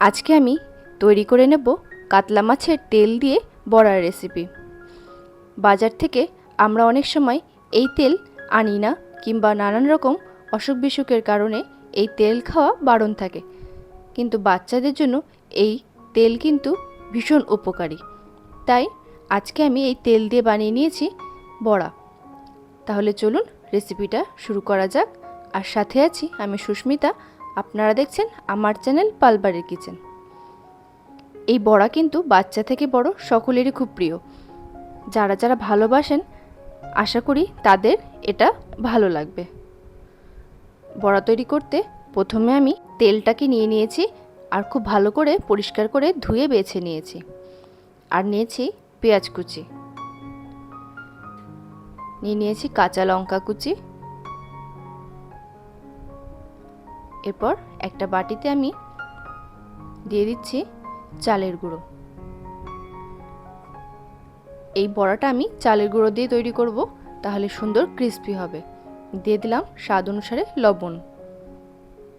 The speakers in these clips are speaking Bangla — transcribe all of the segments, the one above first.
আজকে আমি তৈরি করে নেব কাতলা মাছের তেল দিয়ে বড়ার রেসিপি বাজার থেকে আমরা অনেক সময় এই তেল আনি না কিংবা নানান রকম অসুখ বিসুখের কারণে এই তেল খাওয়া বারণ থাকে। কিন্তু বাচ্চাদের জন্য এই তেল কিন্তু ভীষণ উপকারী। তাই আজকে আমি এই তেল দিয়ে বানিয়ে নিয়েছি বড়া। তাহলে চলুন রেসিপিটা শুরু করা যাক। আর সাথে আছি আমি সুস্মিতা আপনারা দেখছেন আমার চ্যানেল পালবাড়ির কিচেন। এই বড়া কিন্তু বাচ্চা থেকে বড় সকলেরই খুব প্রিয়। যারা যারা ভালোবাসেন, আশা করি তাদের এটা ভালো লাগবে। বড়া তৈরি করতে প্রথমে আমি তেলটাকে নিয়ে নিয়েছি আর খুব ভালো করে পরিষ্কার করে ধুয়ে বেছে নিয়েছি। আর নিয়েছি পেঁয়াজ কুচি। নিয়ে নিয়েছি কাঁচা লঙ্কা কুচি। এরপর একটা বাটিতে আমি দিয়ে দিচ্ছি চালের গুঁড়ো। এই বড়াটা আমি চালের গুঁড়ো দিয়ে তৈরি করব, তাহলে সুন্দর ক্রিস্পি হবে। দিয়ে দিলাম স্বাদ অনুসারে লবণ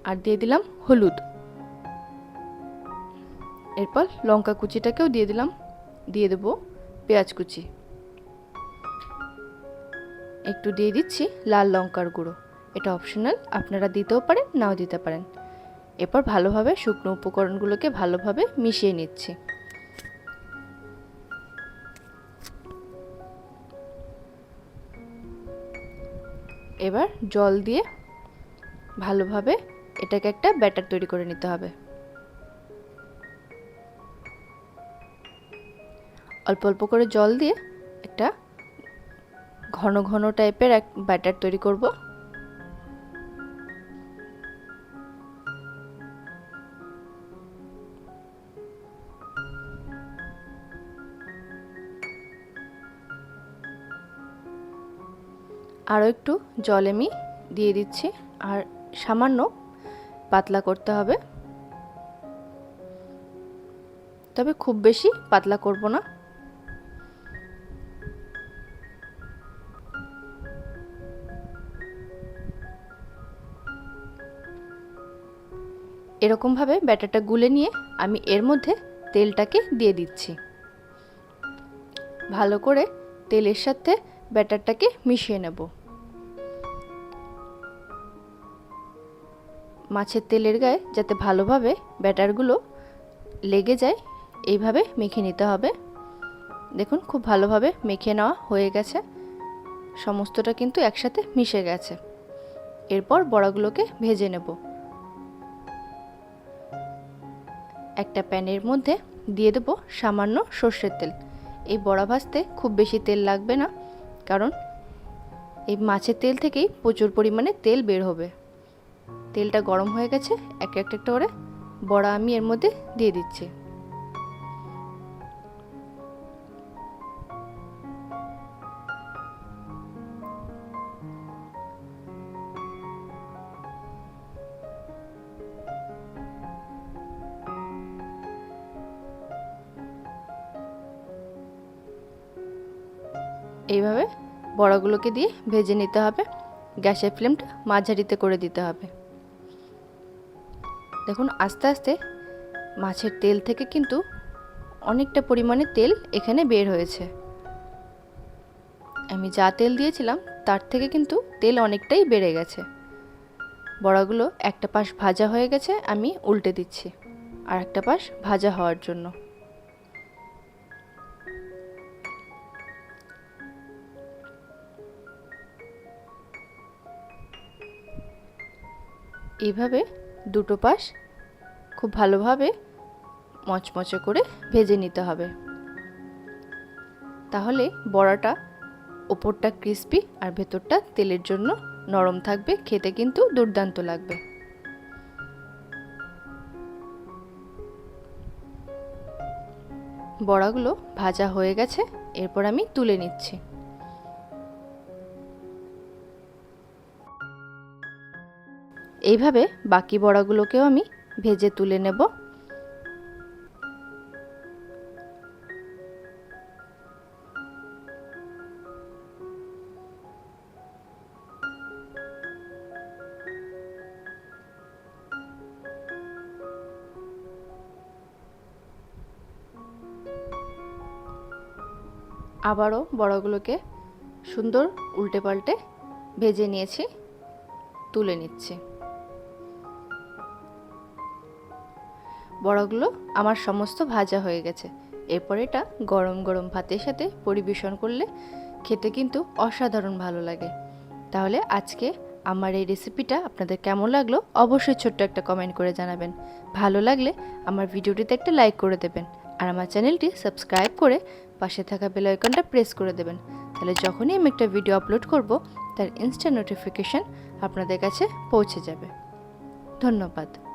আর দিয়ে দিলাম হলুদ। এরপর লঙ্কা কুচিটাকেও দিয়ে দিলাম, দিয়ে দেবো পেঁয়াজ কুচি। একটু দিয়ে দিচ্ছি লাল লঙ্কার গুঁড়ো। এটা অপশনাল আপনারা দিতেও পারেন, নাও দিতে পারেন। এরপর ভালোভাবে শুকনো উপকরণগুলোকে ভালোভাবে মিশিয়ে নিচ্ছি। এবার জল দিয়ে ভালোভাবে এটাকে একটা ব্যাটার তৈরি করে নিতে হবে। অল্প অল্প করে জল দিয়ে একটা ঘন ঘন টাইপের এক ব্যাটার তৈরি করব। আরও একটু জল আমি দিয়ে দিচ্ছি আর সামান্য পাতলা করতে হবে। তবে খুব বেশি পাতলা করব না। এরকমভাবে ব্যাটারটা গুলে নিয়ে আমি এর মধ্যে তেলটাকে দিয়ে দিচ্ছি। ভালো করে তেলের সাথে ব্যাটারটাকে মিশিয়ে নেব। মাছের তেলের গায়ে যাতে ভালোভাবে ব্যাটারগুলো লেগে যায়, এইভাবে মেখে নিতে হবে। দেখুন, খুব ভালোভাবে মেখে নেওয়া হয়ে গেছে। সমস্তটা কিন্তু একসাথে মিশে গেছে। এরপর বড়াগুলোকে ভেজে নেব। একটা প্যানের মধ্যে দিয়ে দেবো সামান্য সর্ষের তেল। এই বড়া ভাজতে খুব বেশি তেল লাগবে না, কারণ এই মাছের তেল থেকেই প্রচুর পরিমাণে তেল বের হবে। তেলটা গরম হয়ে গেছে, এক একটা একটা করে বড়া আমি এর মধ্যে দিয়ে দিচ্ছি। এইভাবে বড়াগুলোকে দিয়ে ভেজে নিতে হবে। গ্যাসের ফ্লেমটা মাঝারিতে করে দিতে হবে। দেখুন, আস্তে আস্তে মাছের তেল থেকে কিন্তু অনেকটা পরিমাণে তেল এখানে বের হয়েছে। আমি যা তেল দিয়েছিলাম, তার থেকে কিন্তু তেল অনেকটাই বেড়ে গেছে। বড়াগুলো একটা পাশ ভাজা হয়ে গেছে, আমি উল্টে দিচ্ছি, আর একটা পাশ ভাজা হওয়ার জন্য। এইভাবে দুটো পাশ খুব ভালোভাবে মচমচে করে ভেজে নিতে হবে। তাহলে বড়াটা ওপরটা ক্রিস্পি আর ভেতরটা তেলের জন্য নরম থাকবে, খেতে কিন্তু দুর্দান্ত লাগবে। বড়াগুলো ভাজা হয়ে গেছে, এরপর আমি তুলে নিচ্ছি। এইভাবে বাকি বড়াগুলোকেও আমি ভেজে তুলে নেব। আবারও বড়াগুলোকে সুন্দর উল্টে পাল্টে ভেজে নিয়েছি, তুলে নিচ্ছি। বড়াগুলো আমার সমস্ত ভাজা হয়ে গেছে। এরপর এটা গরম গরম ভাতের সাথে পরিবেশন করলে খেতে কিন্তু অসাধারণ ভালো লাগে। তাহলে আজকে আমার এই রেসিপিটা আপনাদের কেমন লাগল অবশ্যই ছোট্ট একটা কমেন্ট করে জানাবেন। ভালো লাগলে আমার ভিডিওটিতে একটা লাইক করে দেবেন আর আমার চ্যানেলটি সাবস্ক্রাইব করে পাশে থাকা বেল আইকনটা প্রেস করে দেবেন। তাহলে যখনই আমি একটা ভিডিও আপলোড করব, তার ইনস্ট্যান্ট নোটিফিকেশান আপনাদের কাছে পৌঁছে যাবে। ধন্যবাদ।